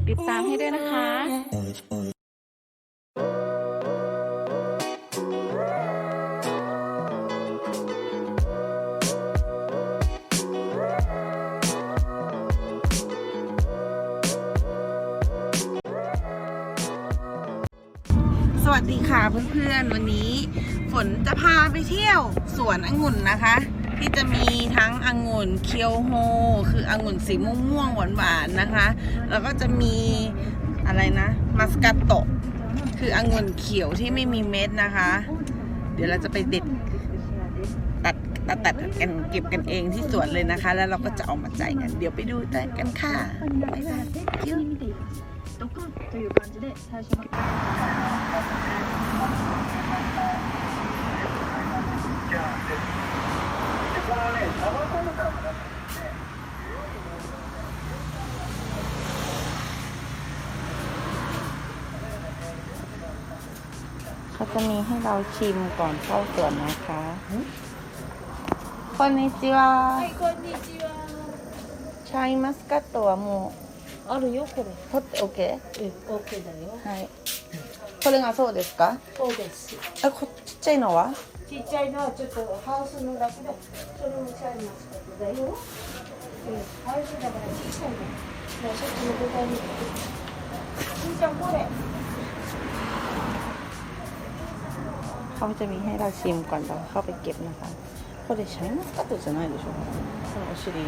ดติดตามให้ด้วยนะคะสวัสดีค่ะเพื่อนๆ วันนี้ฝนจะพาไปเที่ยวสวนองุ่นนะคะ ที่จะมีทั้งองุ่นเคียวโฮ คือองุ่นสีม่วงๆหวานๆนะคะ แล้วก็จะมีอะไรนะมัสกาโตคือองุ่นเขียวที่ไม่มีเม็ดนะคะ เดี๋ยวเราจะไปเด็ดตัดตัดตัดกันเก็บกันเองที่สวนเลยนะคะ แล้วเราก็จะเออกมาจ่ายกันเดี๋ยวไปดูกันค่ะบ๊ายบาย เขาจะมีให้เราชิมก่อนเข้าสวนนะคะこんにちははいこんにちはシャインマスカットはもあるよこれう取って OK? うん OK だよはいこれがそうですかそうですあこちっちゃいのは ちっちゃいのはちょっとハウスのだけでそれもちゃいますけどだようんハウスだからちっちゃいのじゃあそっちの豚にしんちゃんこれ เขาจะมีให้เราชิมก่อนเราเข้าไปเก็บนะคะこれシャインマスカットじゃないでしょこのお尻言っ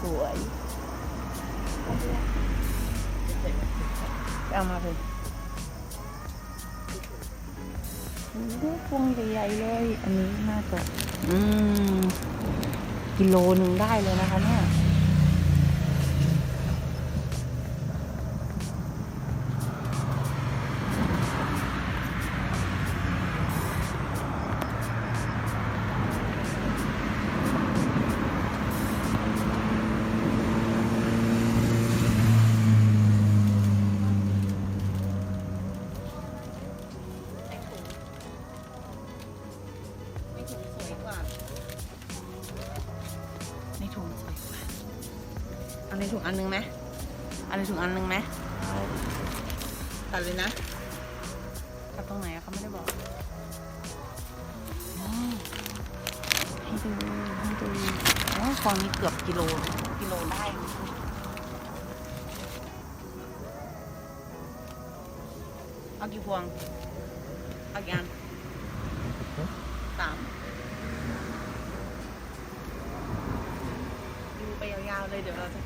สวยๆเอามาเลยโอ้โหพวงใหญ่ๆเลย อันนี้น่าจะอืมกิโลหนึ่งได้เลยนะคะเนี่ย ในถุงอันนึงไหมเอาในถุงอันนึงไหมตัดเลยนะตัดตรงไหนอะเขาไม่ได้บอกอ๋อให้ดูให้ดูอ๋อฟองนี้เกือบกิโลกิโลได้เอากี่พวงเอากี่อันสามดูไปยาวๆเลยเดี๋ยวเราจะ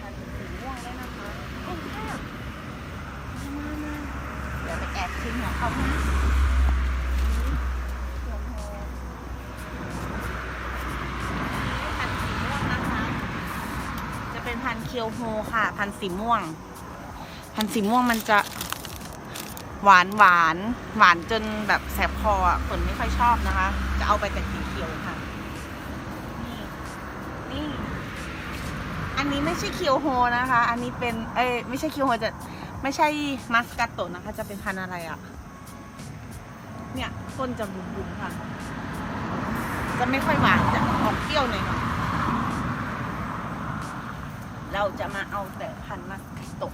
พันสีม่วงได้นะคะโอ้ค่ะมามาเดี๋ยวไปแอบชิมของเขานะหัวโพพันสีม่วงนะคะจะเป็นพันเคียวโฮค่ะ พันสีม่วง พันสีม่วงมันจะหวานหวานหวานจนแบบแสบคออะฝนไม่ค่อยชอบนะคะ จะเอาไปแต่สีเขียวค่ะ นี่ นี่ อันนี้ไม่ใช่เคียวโฮนะคะ อันนี้เป็น เอ้ยไม่ใช่เคียวโฮจะไม่ใช่มัสกาโตะนะคะ จะเป็นพันธุ์อะไรอะ เนี่ยต้นจะบุ๋มๆค่ะ จะไม่ค่อยหวานจะออกเปรี้ยวหน่อยเราจะมาเอาแต่พันธุ์มัสกาโต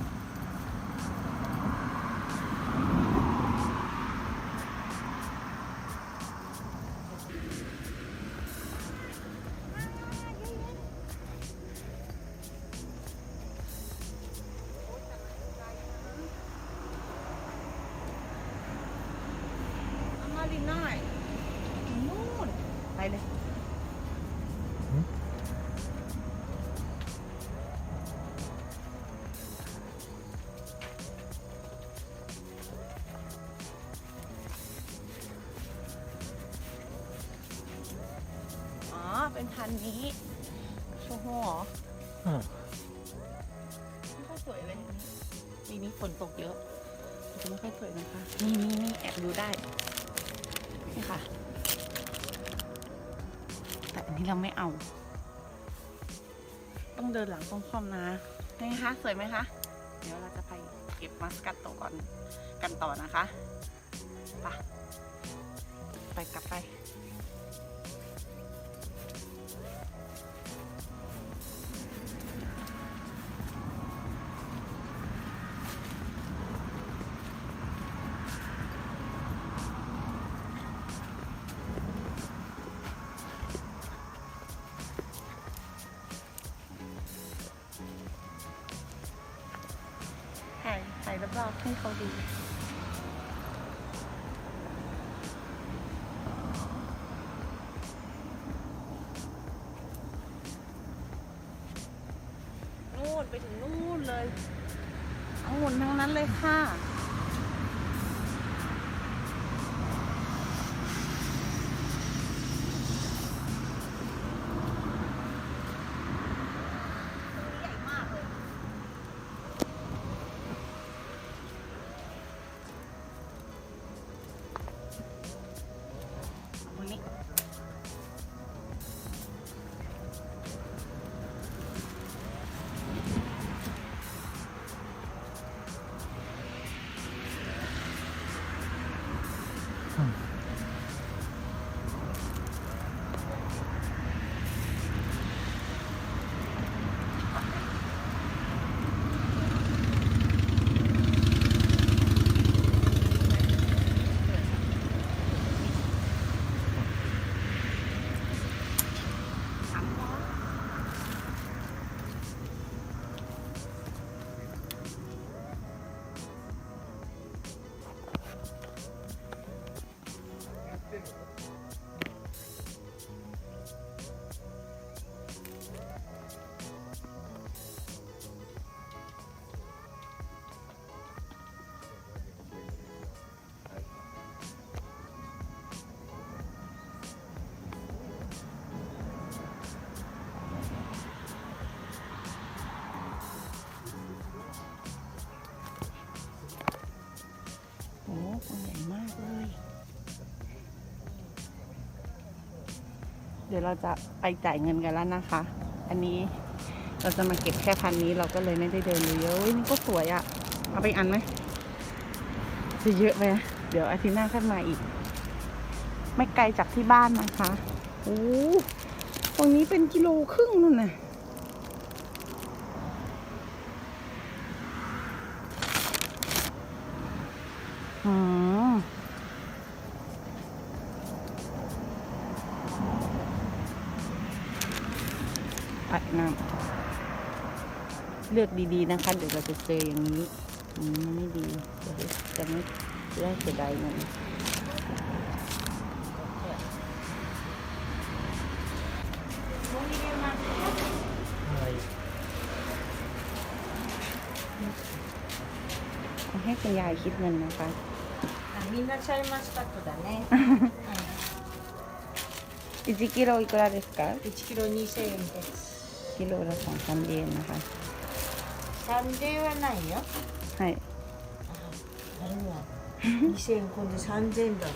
เป็นพันธุ์นี้โชโฮเหรอうんไม่ค่อยสวยเลยปีนี้ฝนตกเยอะจะไม่ค่อยสวยนะคะนี่นี่นี่แอบดูได้นี่ค่ะ แต่อันนี้เราไม่เอา ต้องเดินหลังต้องคอมนะนี่คะสวยไหมคะ เดี๋ยวเราจะไปเก็บมัสกัตโตก่อนกันต่อนะคะ ไปไปกลับไป ถ่ายถ่ายรอบๆให้เขาดู ตัวใหญ่มากเลย เดี๋ยวเราจะไปจ่ายเงินกันแล้วนะคะ อันนี้เราจะมาเก็บแค่พันนี้เราก็เลยไม่ได้เดินเลยเยอะเว้ยนี่ก็สวยอะ่ะ เอาไปอันไหมจะเยอะไหมเดี๋ยวอาทิตย์หน้าค่อยมาอีก ไม่ไกลจากที่บ้านนะคะโอ้ตรงนี้เป็นกิโลครึ่งนู่นน่ะ น้ำเลือกดีๆนะคะ เดี๋ยวเราจะเจออย่างนี้ อืมไม่ดีเดี๋ยวจะไม่จะได้เสียดายเงิน はい เอาให้คุณยายคิดเงินนะคะ あみんなシャインマスカットだね1キロいくらですか1キロ2000円です กิโลละสองพันเยนนะคะ 3000円はないよ ใช่ あれは2000円今度3000円だわ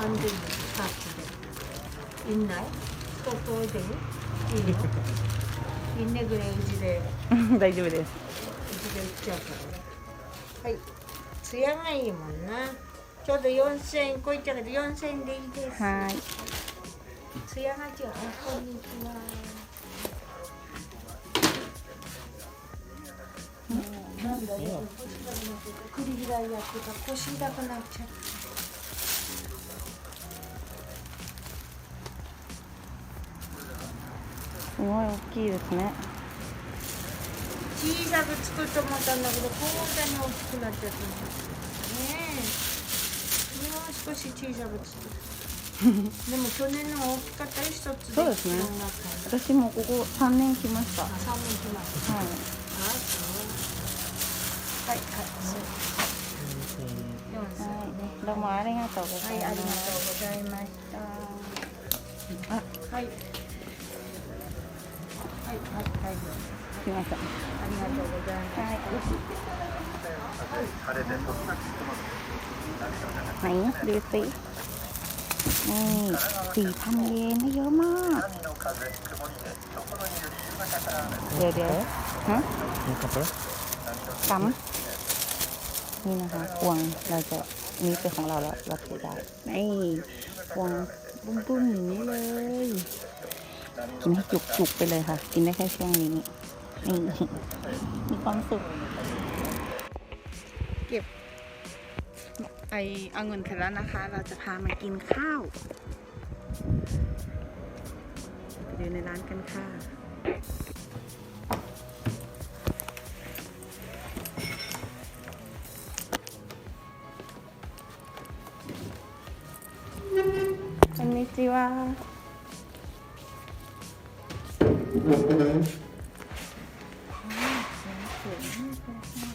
3000円ですパッチでいんないストップ置いてるいいのいんねぐらいうちで大丈夫ですうちで売っちゃうからはいツヤがいいもんなちょうど4000円超えちゃうけど4000円でいいですはい ツヤが違うあこんにちは なんだよ栗嫌いやってた腰痛くなっちゃったすごい大きいですね。小さく作ると思ったんだけどこんなに大きくなっちゃったんですね。えもう少し小さく作るでも去年の大きかったよ一つでそうですね私もここ3年来ましたはあ寒い日までいあそうはいはいそう四歳はい、どうもありがとうござはいい、ます。ありがとうございました。あ、はい。 はいはいはいすみません。ありがとうございますはい。ไหนดูสินี่สี่พันเยนเยอะมาก เดี๋ยวเดี๋ยวฮะ นี่ครับผม ปั๊ม นี่นะคะพวงเราจะนี่เป็นของเราแล้วเราถือได้นี่พวงบุ้มบุ้มๆอย่างนี้เลย กินให้จุกจุกๆไปเลยค่ะ กินได้แค่ช่วงนี้นี่มีความสุข เก็บไอเอาเงินเสร็จแล้วนะคะ เราจะพามากินข้าวไปดูในร้านกันค่ะ ว่าสองสอง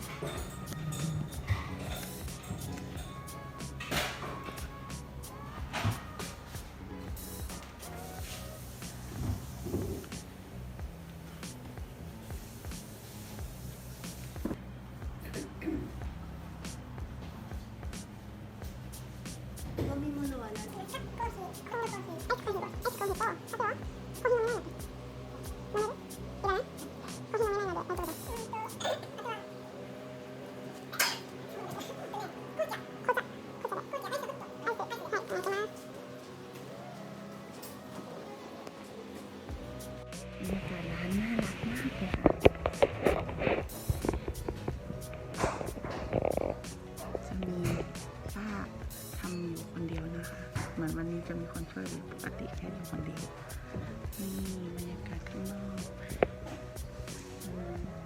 จะมีคนช่วยปกติแค่เราคนเดียวนี่บรรยากาศข้างนอก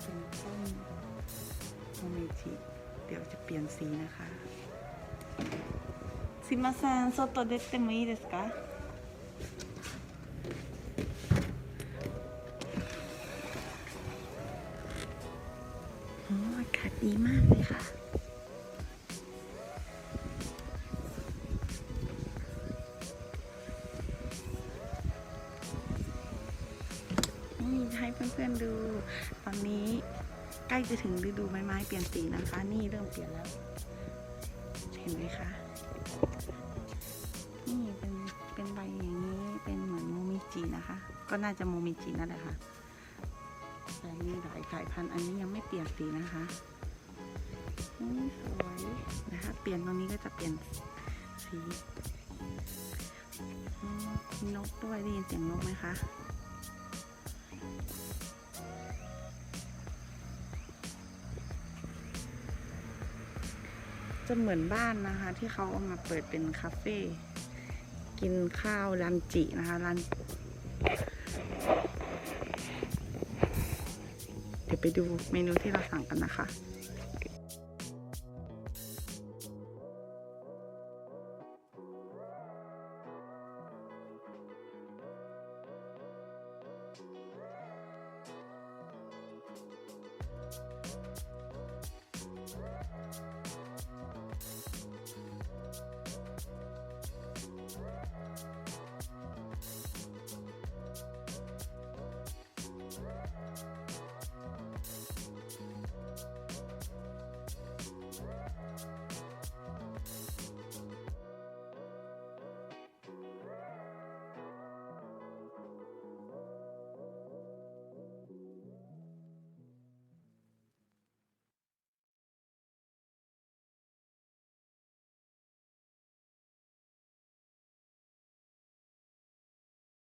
เป็นต้นโมเมจิเดี๋ยวจะเปลี่ยนสีนะคะซิมาซันโซโตเดตเตมอิเดสกะ จะถึงฤดูใบไม้เปลี่ยนสีนะคะ นี่เริ่มเปลี่ยนแล้ว เห็นไหมคะ นี่เป็นเป็นใบอย่างนี้เป็นเหมือนโมมิจินะคะ ก็น่าจะโมมิจินั่นแหละค่ะแต่มีหลายสายพันธุ์อันนี้ยังไม่เปลี่ยนสีนะคะนี่สวยนะคะ เปลี่ยนตรงนี้ก็จะเปลี่ยนสีนกด้วยได้ยินเสียงนกไหมคะ จะเหมือนบ้านนะคะ ที่เขาเอามาเปิดเป็นคาเฟ่กินข้าวรันจินะคะรันเดี๋ยวไปดูเมนูที่เราสั่งกันนะคะ